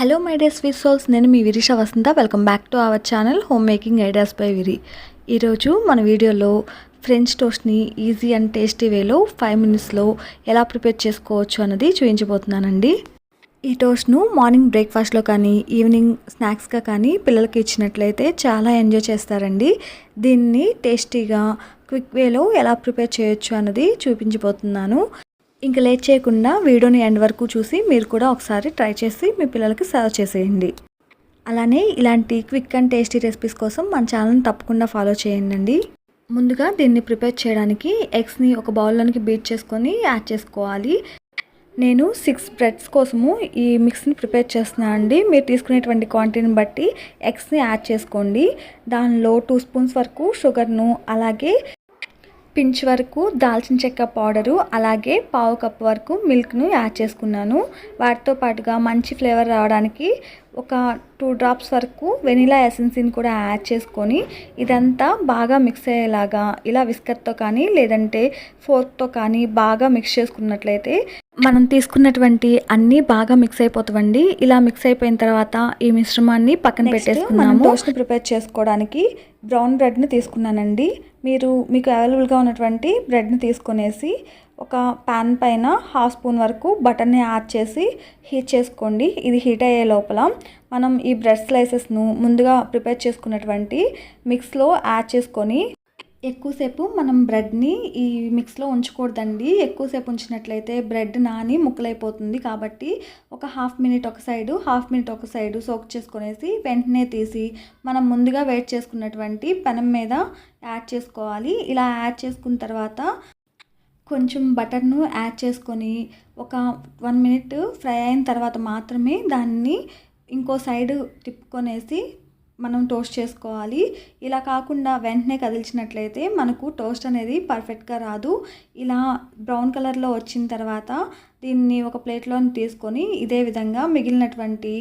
Hello my dear sweet souls నేను మీ Virisha Vasantha. Welcome back to our channel home making ideas by Viri ఈరోజు మన వీడియోలో French టోస్ట్ని easy and tasty వేలో five మినిట్స్లో ఎలా ప్రిపేర్ చేసుకోవచ్చు అన్నది చూపించబోతున్నానండి. ఈ టోస్ట్ను మార్నింగ్ బ్రేక్ఫాస్ట్లో కానీ ఈవినింగ్ స్నాక్స్గా కానీ పిల్లలకి ఇచ్చినట్లయితే చాలా ఎంజాయ్ చేస్తారండి. దీన్ని టేస్టీగా క్విక్ వేలో ఎలా ప్రిపేర్ చేయొచ్చు అన్నది చూపించబోతున్నాను. ఇంకా లేట్ చేయకుండా వీడియోని ఎండ్ వరకు చూసి మీరు కూడా ఒకసారి ట్రై చేసి మీ పిల్లలకి సర్వ్ చేసేయండి. అలానే ఇలాంటి క్విక్ అండ్ టేస్టీ రెసిపీస్ కోసం మన ఛానల్ని తప్పకుండా ఫాలో చేయండి ముందుగా దీన్ని ప్రిపేర్ చేయడానికి ఎగ్స్ని ఒక బౌల్లోనికి బీట్ చేసుకొని యాడ్ చేసుకోవాలి. నేను సిక్స్ బ్రెడ్స్ కోసము ఈ మిక్స్ని ప్రిపేర్ చేస్తున్నాను అండి. మీరు తీసుకునేటువంటి క్వాంటిటీని బట్టి ఎగ్స్ని యాడ్ చేసుకోండి. దానిలో టూ స్పూన్స్ వరకు షుగర్ను అలాగే పించ్ వరకు దాల్చిన చెక్క పౌడరు అలాగే పావు కప్ వరకు మిల్క్ను యాడ్ చేసుకున్నాను. వాటితో పాటుగా మంచి ఫ్లేవర్ రావడానికి ఒక టూ డ్రాప్స్ వరకు వెనిలా ఎసెన్స్ని కూడా యాడ్ చేసుకొని ఇదంతా బాగా మిక్స్ అయ్యేలాగా ఇలా విస్కర్తో కానీ లేదంటే ఫోర్క్తో కానీ బాగా మిక్స్ చేసుకున్నట్లయితే మనం తీసుకున్నటువంటి అన్నీ బాగా మిక్స్ అయిపోతామండి ఇలా మిక్స్ అయిపోయిన తర్వాత ఈ మిశ్రమాన్ని పక్కన పెట్టేసుకున్నాము టోస్ట్ని ప్రిపేర్ చేసుకోవడానికి బ్రౌన్ బ్రెడ్ని తీసుకున్నానండి. మీరు మీకు అవైలబుల్గా ఉన్నటువంటి బ్రెడ్ని తీసుకొనేసి ఒక పాన్ పైన హాఫ్ స్పూన్ వరకు బటర్ని యాడ్ చేసి హీట్ చేసుకోండి. ఇది హీట్ అయ్యే లోపల మనం ఈ బ్రెడ్ స్లైసెస్ను ముందుగా ప్రిపేర్ చేసుకున్నటువంటి మిక్స్లో యాడ్ చేసుకొని ఎక్కువసేపు మనం బ్రెడ్ని ఈ మిక్స్లో ఉంచకూడదండి. ఎక్కువసేపు ఉంచినట్లయితే బ్రెడ్ నాని ముక్కలైపోతుంది కాబట్టి ఒక హాఫ్ మినిట్ ఒక సైడు హాఫ్ మినిట్ ఒక సైడు సోక్ చేసుకునేసి వెంటనే తీసి మనం ముందుగా వెయిట్ చేసుకున్నటువంటి పెనం మీద యాడ్ చేసుకోవాలి. ఇలా యాడ్ చేసుకున్న తర్వాత కొంచెం బటర్ను యాడ్ చేసుకొని ఒక వన్ మినిట్ ఫ్రై అయిన తర్వాత మాత్రమే దాన్ని ఇంకో సైడ్ తిప్పుకొనేసి మనం టోస్ట్ చేసుకోవాలి. ఇలా కాకుండా వెంటనే కదిల్చినట్లయితే మనకు టోస్ట్ అనేది పర్ఫెక్ట్గా రాదు. ఇలా బ్రౌన్ కలర్లో వచ్చిన తర్వాత దీన్ని ఒక ప్లేట్లో తీసుకొని ఇదే విధంగా మిగిలినటువంటి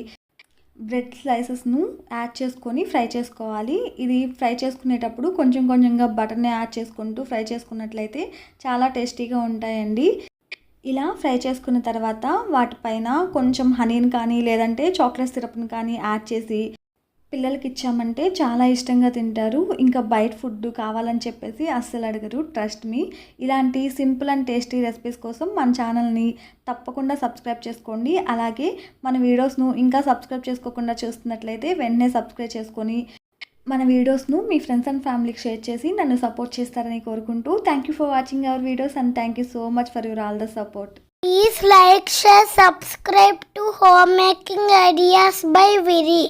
బ్రెడ్ స్లైసెస్ను యాడ్ చేసుకొని ఫ్రై చేసుకోవాలి. ఇది ఫ్రై చేసుకునేటప్పుడు కొంచెం కొంచెంగా బటర్ని యాడ్ చేసుకుంటూ ఫ్రై చేసుకున్నట్లయితే చాలా టేస్టీగా ఉంటాయండి. ఇలా ఫ్రై చేసుకున్న తర్వాత వాటిపైన కొంచెం హనీని కానీ లేదంటే చాక్లెట్ సిరప్ని కానీ యాడ్ చేసి పిల్లలకి ఇచ్చామంటే చాలా ఇష్టంగా తింటారు. ఇంకా బయట ఫుడ్ కావాలని చెప్పేసి అస్సలు అడగరు ట్రస్ట్ మీ ఇలాంటి సింపుల్ అండ్ టేస్టీ రెసిపీస్ కోసం మన ఛానల్ని తప్పకుండా సబ్స్క్రైబ్ చేసుకోండి. అలాగే మన వీడియోస్ను ఇంకా సబ్స్క్రైబ్ చేసుకోకుండా చూస్తున్నట్లయితే వెంటనే సబ్స్క్రైబ్ చేసుకొని మన వీడియోస్ను మీ ఫ్రెండ్స్ అండ్ ఫ్యామిలీకి షేర్ చేసి నన్ను సపోర్ట్ చేస్తారని కోరుకుంటూ thank you for watching our videos and thank you so much for your all the support Please like, share, subscribe to Homemaking Ideas by Viri.